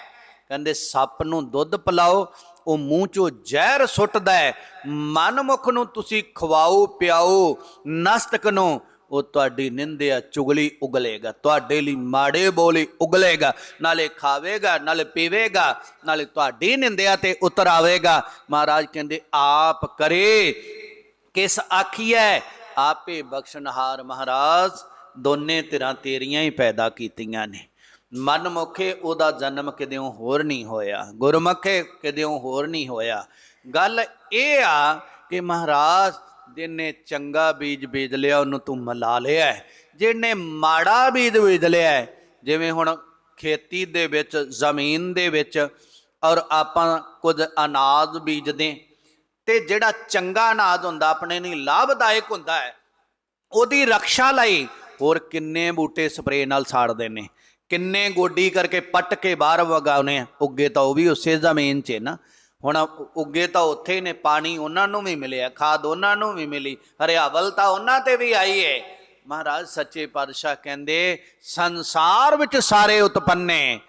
ਕਹਿੰਦੇ ਸੱਪ ਨੂੰ ਦੁੱਧ ਪਿਲਾਓ ਉਹ ਮੂੰਹ ਚੋਂ ਜ਼ਹਿਰ ਸੁੱਟਦਾ ਹੈ। ਮਨਮੁਖ ਨੂੰ ਤੁਸੀਂ ਖਵਾਓ ਪਿਆਓ ਨਸਤਕ ਨੂੰ ਉਹ ਤੁਹਾਡੀ ਨਿੰਦਿਆ ਚੁਗਲੀ ਉਗਲੇਗਾ, ਤੁਹਾਡੇ ਲਈ ਮਾੜੇ ਬੋਲੀ ਉਗਲੇਗਾ, ਨਾਲੇ ਖਾਵੇਗਾ, ਨਾਲੇ ਪੀਵੇਗਾ, ਨਾਲੇ ਤੁਹਾਡੀ ਨਿੰਦਿਆ ਤੇ ਉਤਰ ਆਵੇਗਾ ਮਹਾਰਾਜ ਕਹਿੰਦੇ, ਆਪ ਕਰੇ। ਕਿਸ ਆਖੀਐ? ਆਪੇ ਬਖਸ਼ਣਹਾਰ ਮਹਾਰਾਜ, ਦੋਨੇ ਧਿਰਾਂ ਤੇਰੀਆਂ ਹੀ ਪੈਦਾ ਕੀਤੀਆਂ ਨੇ। ਮਨਮੁਖੇ ਉਹਦਾ ਜਨਮ ਕਿਦਿਓ ਹੋਰ ਨਹੀਂ ਹੋਇਆ, ਗੁਰਮੁਖੇ ਕਿਦਿਓ ਹੋਰ ਨਹੀਂ ਹੋਇਆ। ਗੱਲ ਇਹ ਆ ਕਿ ਮਹਾਰਾਜ ਜਿਹਨੇ ਚੰਗਾ ਬੀਜ ਬੀਜ ਲਿਆ, ਉਹਨੂੰ ਤੂੰ ਮਲਾ ਲਿਆ ਹੈ। ਮਾੜਾ ਬੀਜ ਬੀਜ ਲਿਆ ਜਿਵੇਂ ਹੁਣ ਖੇਤੀ ਦੇ ਵਿੱਚ, ਜ਼ਮੀਨ ਦੇ ਵਿੱਚ, ਔਰ ਆਪਾਂ ਕੁਝ ਅਨਾਜ ਬੀਜਦੇ ਤੇ ਜਿਹੜਾ ਚੰਗਾ ਅਨਾਜ ਹੁੰਦਾ, ਆਪਣੇ ਲਈ ਲਾਭਦਾਇਕ ਹੁੰਦਾ ਹੈ, ਉਹਦੀ ਰੱਖਿਆ ਲਈ ਹੋਰ ਕਿੰਨੇ ਬੂਟੇ ਸਪਰੇਅ ਨਾਲ ਸਾੜਦੇ ਨੇ ਕਿੰਨੇ ਗੋਡੀ ਕਰਕੇ ਪੱਟ ਕੇ ਬਾਹਰ ਵਗਾਉਨੇ ਆ, ਉੱਗੇ ਤਾਂ ਉਹ ਵੀ ਉਸੇ ਜ਼ਮੀਨ 'ਚ ਨਾ ਹੁਣ ਉੱਗੇ ਤਾਂ ਉੱਥੇ ਹੀ ਨੇ, ਪਾਣੀ ਉਹਨਾਂ ਨੂੰ ਵੀ ਮਿਲਿਆ, ਖਾਦ ਉਹਨਾਂ ਨੂੰ ਵੀ ਮਿਲੀ, ਹਰਿਆਵਲ ਤਾਂ ਉਹਨਾਂ ਤੇ ਵੀ ਆਈ ਹੈ ਮਹਾਰਾਜ ਸੱਚੇ ਪਾਤਸ਼ਾਹ ਕਹਿੰਦੇ, ਸੰਸਾਰ ਵਿੱਚ ਸਾਰੇ ਉਤਪੰਨੇ,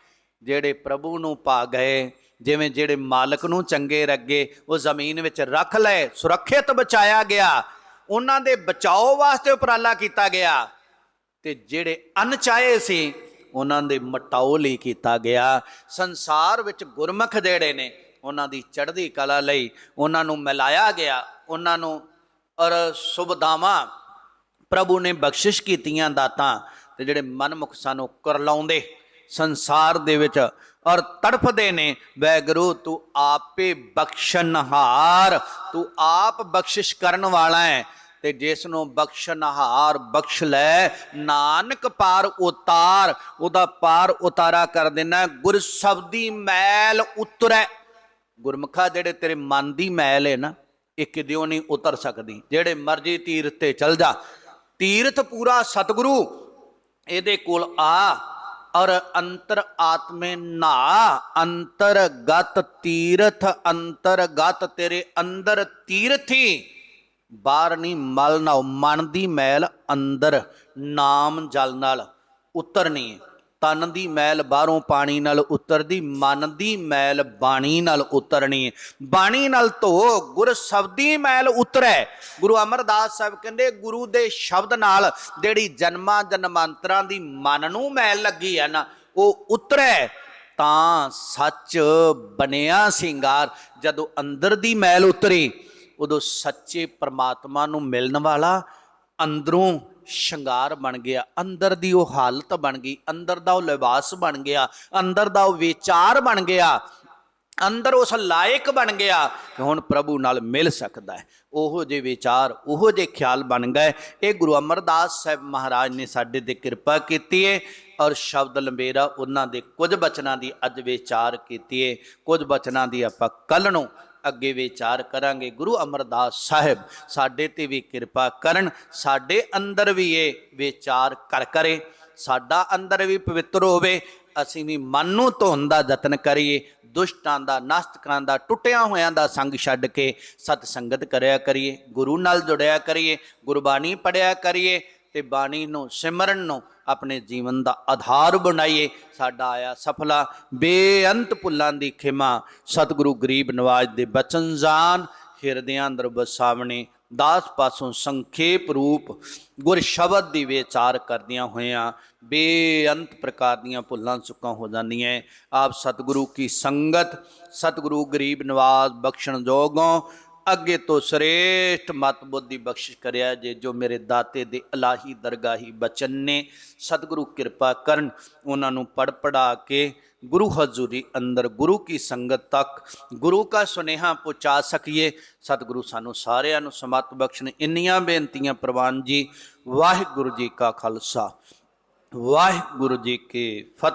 ਜਿਹੜੇ ਪ੍ਰਭੂ ਨੂੰ ਪਾ ਗਏ, ਜਿਵੇਂ ਜਿਹੜੇ ਮਾਲਕ ਨੂੰ ਚੰਗੇ ਰੱਗੇ, ਉਹ ਜ਼ਮੀਨ ਵਿੱਚ ਰੱਖ ਲਏ, ਸੁਰੱਖਿਅਤ ਬਚਾਇਆ ਗਿਆ, ਉਹਨਾਂ ਦੇ ਬਚਾਓ ਵਾਸਤੇ ਉਪਰਾਲਾ ਕੀਤਾ ਗਿਆ, ਤੇ ਜਿਹੜੇ ਅਣਚਾਹੇ ਸੀ, ਉਹਨਾਂ ਦੇ ਮਟਾਓ ਲਈ ਕੀਤਾ ਗਿਆ। ਸੰਸਾਰ ਵਿੱਚ ਗੁਰਮੁਖ ਜਿਹੜੇ ਨੇ ਉਹਨਾਂ ਦੀ ਚੜ੍ਹਦੀ ਕਲਾ ਲਈ ਉਹਨਾਂ ਨੂੰ ਮਿਲਾਇਆ ਗਿਆ, ਉਹਨਾਂ ਨੂੰ ਔਰ ਸੁਭਦਾਵਾਂ ਪ੍ਰਭੂ ਨੇ ਬਖਸ਼ਿਸ਼ ਕੀਤੀਆਂ ਦਾਤਾਂ ਤੇ ਜਿਹੜੇ ਮਨਮੁਖ ਸਾਨੂੰ ਕਰਲਾਉਂਦੇ ਸੰਸਾਰ ਦੇ ਵਿੱਚ ਔਰ ਤੜਫਦੇ ਨੇ, ਵੈਗਰੂ, ਤੂੰ ਆਪੇ ਬਖਸ਼ਣਹਾਰ ਤੂੰ ਆਪ ਬਖਸ਼ਿਸ਼ ਕਰਨ ਵਾਲਾ ਹੈ ਤੇ ਜਿਸ ਨੂੰ ਬਖਸ਼ਣਹਾਰ ਬਖਸ਼ ਲੈ, ਨਾਨਕ ਪਾਰ ਉਤਾਰ, ਉਹਦਾ ਪਾਰ ਉਤਾਰਾ ਕਰ ਦੇਣਾ ਗੁਰ ਸ਼ਬਦੀ ਮੈਲ ਉਤਰੈ ਗੁਰਮੁਖਾ ਜਿਹੜੇ ਤੇਰੇ ਮਨ ਦੀ ਮੈਲ ਹੈ ਨਾ, ਇਹ ਕਿਦਿਓ ਨਹੀਂ ਉਤਰ ਸਕਦੀ। ਜਿਹੜੇ ਮਰਜ਼ੀ ਤੀਰਥ ਤੇ ਚਲ ਜਾ। ਤੀਰਥ ਪੂਰਾ ਸਤਿਗੁਰੂ, ਇਹਦੇ ਕੋਲ ਆ ਔਰ ਅੰਤਰ ਆਤਮੇ ਨਾ। ਅੰਤਰਗਤ ਤੀਰਥ, ਅੰਤਰਗਤ ਤੇਰੇ ਅੰਦਰ ਤੀਰਥੀ। ਬਾਹਰ ਨਹੀਂ ਮਲ ਨਾ ਮਨ ਦੀ ਮੈਲ ਅੰਦਰ ਨਾਮ ਜਲ ਨਾਲ ਉਤਰਨੀ ਹੈ ਤਨ ਦੀ ਮੈਲ ਬਾਹਰੋਂ ਪਾਣੀ ਨਾਲ ਉਤਰਦੀ, ਮਨ ਦੀ ਮੈਲ ਬਾਣੀ ਨਾਲ ਉਤਰਨੀ। ਬਾਣੀ ਨਾਲ ਧੋ, ਗੁਰ ਸ਼ਬਦੀ ਮੈਲ ਉਤਰੈ। ਗੁਰੂ ਅਮਰਦਾਸ ਸਾਹਿਬ ਕਹਿੰਦੇ, ਗੁਰੂ ਦੇ ਸ਼ਬਦ ਨਾਲ ਜਿਹੜੀ ਜਨਮਾਂ ਜਨਮਾਂਤਰਾਂ ਦੀ ਮਨ ਨੂੰ ਮੈਲ ਲੱਗੀ ਹੈ ਨਾ, ਉਹ ਉਤਰੈ। ਤਾਂ ਸੱਚ ਬਣਿਆ ਸਿੰਗਾਰ, ਜਦੋਂ ਅੰਦਰ ਦੀ ਮੈਲ ਉਤਰੀ, ਉਦੋਂ ਸੱਚੇ ਪ੍ਰਮਾਤਮਾ ਨੂੰ ਮਿਲਣ ਵਾਲਾ, ਅੰਦਰੋਂ ਸ਼ਿੰਗਾਰ ਬਣ ਗਿਆ, ਅੰਦਰ ਦੀ ਉਹ ਹਾਲਤ ਬਣ ਗਈ, ਅੰਦਰ ਦਾ ਉਹ ਲਿਬਾਸ ਬਣ ਗਿਆ, ਅੰਦਰ ਦਾ ਉਹ ਵਿਚਾਰ ਬਣ ਗਿਆ, ਅੰਦਰ ਉਸ ਲਾਇਕ ਬਣ ਗਿਆ ਕਿ ਹੁਣ ਪ੍ਰਭੂ ਨਾਲ ਮਿਲ ਸਕਦਾ ਹੈ। ਉਹੋ ਜਿਹੇ ਵਿਚਾਰ, ਉਹੋ ਜਿਹੇ ਖਿਆਲ ਬਣ ਗਏ। ਇਹ ਗੁਰੂ ਅਮਰਦਾਸ ਸਾਹਿਬ ਮਹਾਰਾਜ ਨੇ ਸਾਡੇ ਤੇ ਕਿਰਪਾ ਕੀਤੀ ਹੈ ਔਰ ਸ਼ਬਦ ਲੰਬੇਰਾ ਉਹਨਾਂ ਦੇ ਕੁਝ ਬਚਨਾਂ ਦੀ ਅੱਜ ਵਿਚਾਰ ਕੀਤੀ ਹੈ ਕੁਝ ਬਚਨਾਂ ਦੀ ਆਪਾਂ ਕੱਲ ਨੂੰ ਅੱਗੇ ਵਿਚਾਰ ਕਰਾਂਗੇ। ਗੁਰੂ ਅਮਰਦਾਸ ਸਾਹਿਬ ਸਾਡੇ ਤੇ ਵੀ ਕਿਰਪਾ ਕਰਨ, ਸਾਡੇ ਅੰਦਰ ਵੀ ਇਹ ਵਿਚਾਰ ਕਰ ਕਰੇ। ਸਾਡਾ ਅੰਦਰ ਵੀ ਪਵਿੱਤਰ ਹੋਵੇ, ਅਸੀਂ ਵੀ ਮਨ ਨੂੰ ਧੋਣ ਦਾ ਯਤਨ ਕਰੀਏ। ਦੁਸ਼ਟਾਂ ਦਾ, ਨਾਸਤਕਾਂ ਦਾ, ਟੁੱਟਿਆਂ ਹੋਇਆਂ ਦਾ ਸੰਗ ਛੱਡ ਕੇ ਸਤ ਸੰਗਤ ਕਰਿਆ ਕਰੀਏ। ਗੁਰੂ ਨਾਲ ਜੁੜਿਆ ਕਰੀਏ, ਗੁਰਬਾਣੀ ਪੜਿਆ ਕਰੀਏ। ਤੇ ਬਾਣੀ ਨੂੰ, ਸਿਮਰਨ ਨੂੰ ਆਪਣੇ ਜੀਵਨ ਦਾ ਆਧਾਰ ਬਣਾਈਏ। ਸਾਡਾ ਆਇਆ ਸਫਲਾ, ਬੇਅੰਤ ਭੁੱਲਾਂ ਦੀ ਖਿਮਾ। ਸਤਿਗੁਰੂ ਗਰੀਬ ਨਵਾਜ ਦੇ ਬਚਨ ਜਾਨ, ਹਿਰਦਿਆਂ ਅੰਦਰ ਵਸਾਵਣੇ, ਦਾਸ ਪਾਸੋਂ ਸੰਖੇਪ ਰੂਪ, ਗੁਰ ਸ਼ਬਦ ਦੀ ਵਿਚਾਰ ਕਰਦਿਆਂ ਹੋਇਆਂ ਬੇਅੰਤ ਪ੍ਰਕਾਰ ਦੀਆਂ ਭੁੱਲਾਂ ਚੁੱਕਾਂ ਹੋ ਜਾਂਦੀਆਂ ਆਪ ਸਤਿਗੁਰੂ ਕੀ ਸੰਗਤ, ਸਤਿਗੁਰੂ ਗਰੀਬ ਨਵਾਜ ਬਖਸ਼ਣ ਜੋਗੋਂ ਅੱਗੇ ਤੋਂ ਸ੍ਰੇਸ਼ਟ ਮਤ ਬੁੱਧੀ ਬਖਸ਼ਿਸ਼ ਕਰਿਆ ਜੇ ਜੋ ਮੇਰੇ ਦਾਤੇ ਦੇ ਇਲਾਹੀ ਦਰਗਾਹੀ ਬਚਨ ਨੇ, ਸਤਿਗੁਰੂ ਕਿਰਪਾ ਕਰਨ ਉਹਨਾਂ ਨੂੰ ਪੜ ਪੜਾ ਕੇ ਗੁਰੂ ਹਜ਼ੂਰੀ ਅੰਦਰ ਗੁਰੂ ਕੀ ਸੰਗਤ ਤੱਕ ਗੁਰੂ ਦਾ ਸੁਨੇਹਾ ਪਹੁੰਚਾ ਸਕੀਏ। ਸਤਿਗੁਰੂ ਸਾਨੂੰ ਸਾਰਿਆਂ ਨੂੰ ਸਮਤ ਬਖਸ਼ਣ। ਇੰਨੀਆਂ ਬੇਨਤੀਆਂ ਪ੍ਰਵਾਨ ਜੀ, ਵਾਹਿਗੁਰੂ ਜੀ ਕਾ ਖਾਲਸਾ, ਵਾਹਿਗੁਰੂ ਜੀ ਕੀ ਫਤਿਹ।